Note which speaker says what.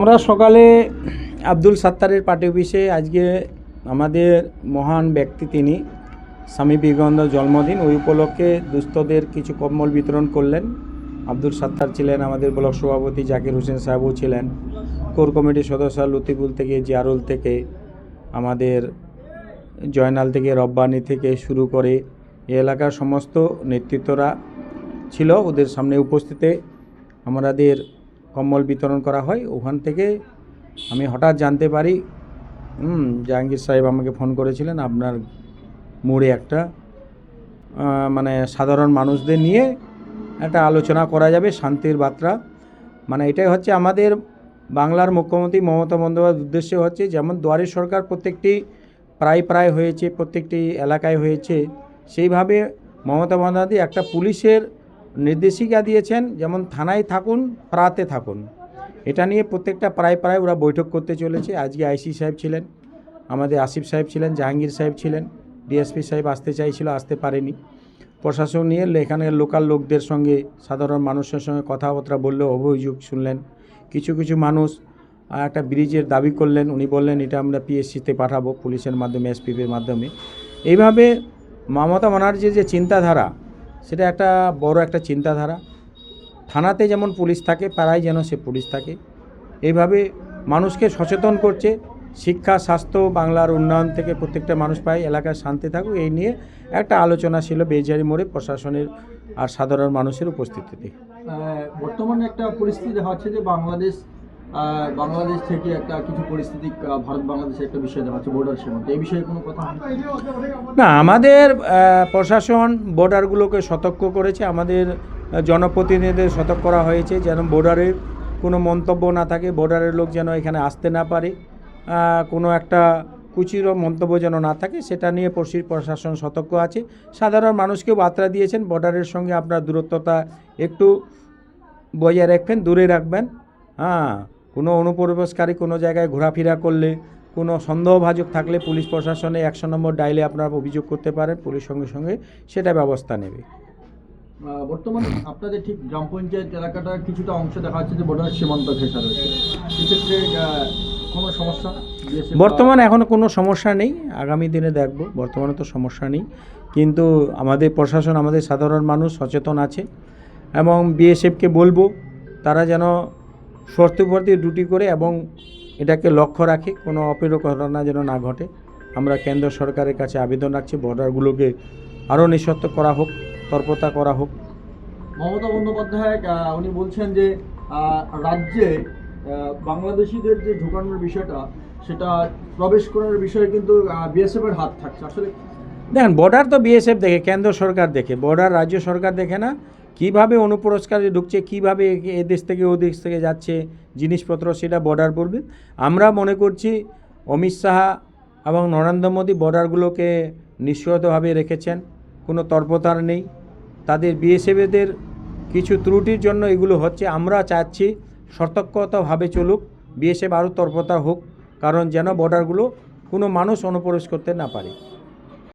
Speaker 1: আমরা সকালে আব্দুল সাত্তারের পার্টি অফিসে আজকে আমাদের মহান ব্যক্তি তিনি, স্বামী বিবেকানন্দ জন্মদিন। ওই উপলক্ষে দুস্থদের কিছু কম্বল বিতরণ করলেন। আব্দুল সাত্তার ছিলেন আমাদের ব্লক সভাপতি, জাকির হোসেন সাহেবও ছিলেন। কোর কমিটির সদস্য লতিফুল থেকে, জিয়ারুল থেকে, আমাদের জয়নাল থেকে, রব্বানি থেকে শুরু করে এ এলাকার সমস্ত নেতৃত্বরা ছিল। ওদের সামনে উপস্থিতে আমাদের কম্বল বিতরণ করা হয় ওখান থেকে আমি হঠাৎ জানতে পারি হুম, জাহাঙ্গীর সাহেব আমাকে ফোন করেছিলেন আপনার মোড়ে একটা মানে সাধারণ মানুষদের নিয়ে একটা আলোচনা করা যাবে শান্তির বার্তা। মানে এটাই হচ্ছে আমাদের বাংলার মুখ্যমন্ত্রী মমতা বন্দ্যোপাধ্যায়ের উদ্দেশ্য হচ্ছে যেমন দুয়ারে সরকার প্রত্যেকটি প্রায় প্রায় হয়েছে প্রত্যেকটি এলাকায় হয়েছে সেইভাবে মমতা বন্দ্যোপাধ্যায় একটা পুলিশের নির্দেশিকা দিয়েছেন, যেমন থানায় থাকুন, প্রাতে থাকুন। এটা নিয়ে প্রত্যেকটা প্রায় প্রায় ওরা বৈঠক করতে চলেছে। আজকে আইসি সাহেব ছিলেন, আমাদের আসিফ সাহেব ছিলেন, জাহাঙ্গীর সাহেব ছিলেন। ডিএসপি সাহেব আসতে চাইছিল, আসতে পারেনি। প্রশাসন নিয়ে এখানে লোকাল লোকদের সঙ্গে, সাধারণ মানুষের সঙ্গে কথাবার্তা বললে অভিযোগ শুনলেন। কিছু কিছু মানুষ একটা ব্রিজের দাবি করলেন। উনি বললেন, এটা আমরা পিএসসিতে পাঠাবো, পুলিশের মাধ্যমে, এসপিপির মাধ্যমে। এইভাবে মমতা ব্যানার্জির যে চিন্তাধারা সেটা একটা বড় একটা চিন্তাধারা। থানাতে যেমন পুলিশ থাকে, পাড়ায় যেন সে পুলিশ থাকে। এইভাবে মানুষকে সচেতন করছে। শিক্ষা, স্বাস্থ্য, বাংলার উন্নয়ন থেকে প্রত্যেকটা মানুষ পায়, এলাকায় শান্তি থাকুক, এই নিয়ে একটা আলোচনা ছিল বেজারি মোড়ে প্রশাসনের আর সাধারণ মানুষের উপস্থিতিতে।
Speaker 2: বর্তমানে একটা পরিস্থিতি যাচ্ছে যে বাংলাদেশ বাংলাদেশ থেকে একটা কিছু পরিস্থিতি ভারত বাংলাদেশের একটা বিষয় দেখা যাচ্ছে বর্ডার এই বিষয়ে কোনো কথা
Speaker 1: না, আমাদের প্রশাসন বর্ডারগুলোকে সতর্ক করেছে। আমাদের জনপ্রতিনিধিদের সতর্ক করা হয়েছে যেন বর্ডারের কোনো মন্তব্য না থাকে। বর্ডারের লোক যেন এখানে আসতে না পারে। কোনো একটা কুচিরও মন্তব্য যেন না থাকে, সেটা নিয়ে পশ্চিম প্রশাসন সতর্ক আছে। সাধারণ মানুষকেও বার্তা দিয়েছেন বর্ডারের সঙ্গে আপনার দূরত্বতা একটু বজায় রাখবেন, দূরে রাখবেন। হ্যাঁ। কোনো অনুপ্রবেশকারী কোনো জায়গায় ঘোরাফেরা করলে কোনো সন্দেহভাজক থাকলে পুলিশ প্রশাসনে একশো নম্বর ডাইলে আপনারা অভিযোগ করতে পারেন পুলিশ সঙ্গে সঙ্গে সেটা ব্যবস্থা নেবে।
Speaker 2: বর্তমানে আপনাদের ঠিক গ্রাম পঞ্চায়েত এলাকাটা কিছুটা অংশ দেখা যাচ্ছে যে বর্ডার সীমান্ত ঘেঁষা রয়েছে। এক্ষেত্রে আহ, কোনো সমস্যা?
Speaker 1: বর্তমানে এখনও কোনো সমস্যা নেই আগামী দিনে দেখব বর্তমানে তো সমস্যা নেই। কিন্তু আমাদের প্রশাসন আমাদের সাধারণ মানুষ সচেতন আছে এবং বিএসএফকে বলব তারা যেন শর্তবর্তী ডিউটি করে এবং এটাকে লক্ষ্য রাখে, কোনো অপ্রিয় ঘটনা যেন না ঘটে। আমরা কেন্দ্র সরকারের কাছে আবেদন রাখছি, বর্ডারগুলোকে আরও নিঃশর্ত করা হোক তর্পতা করা হোক।
Speaker 2: মমতা বন্দ্যোপাধ্যায় উনি বলছেন যে রাজ্যে বাংলাদেশিদের যে ঢোকানোর বিষয়টা, সেটা প্রবেশ করার বিষয়ে কিন্তু বিএসএফ এর হাত থাকছে। আসলে
Speaker 1: দেখেন বর্ডার তো বিএসএফ দেখে, কেন্দ্র সরকার দেখে বর্ডার রাজ্য সরকার দেখে না। কীভাবে অনুপুরস্কারে ঢুকছে, কীভাবে এ- দেশ থেকে ও দেশ থেকে যাচ্ছে জিনিসপত্র, সেটা বর্ডার পড়বে আমরা মনে করছি অমিত শাহ এবং নরেন্দ্র মোদী বর্ডারগুলোকে নিশ্চয়তভাবে রেখেছেন, কোনো তর্পতার নেই। তাদের বিএসএফদের কিছু ত্রুটির জন্য এগুলো হচ্ছে, আমরা চাচ্ছি সতর্কতাভাবে চলুক বিএসএফ আরও তর্পতা হোক, কারণ যেন বর্ডারগুলো কোনো মানুষ অনুপ্রবেশ করতে না পারে।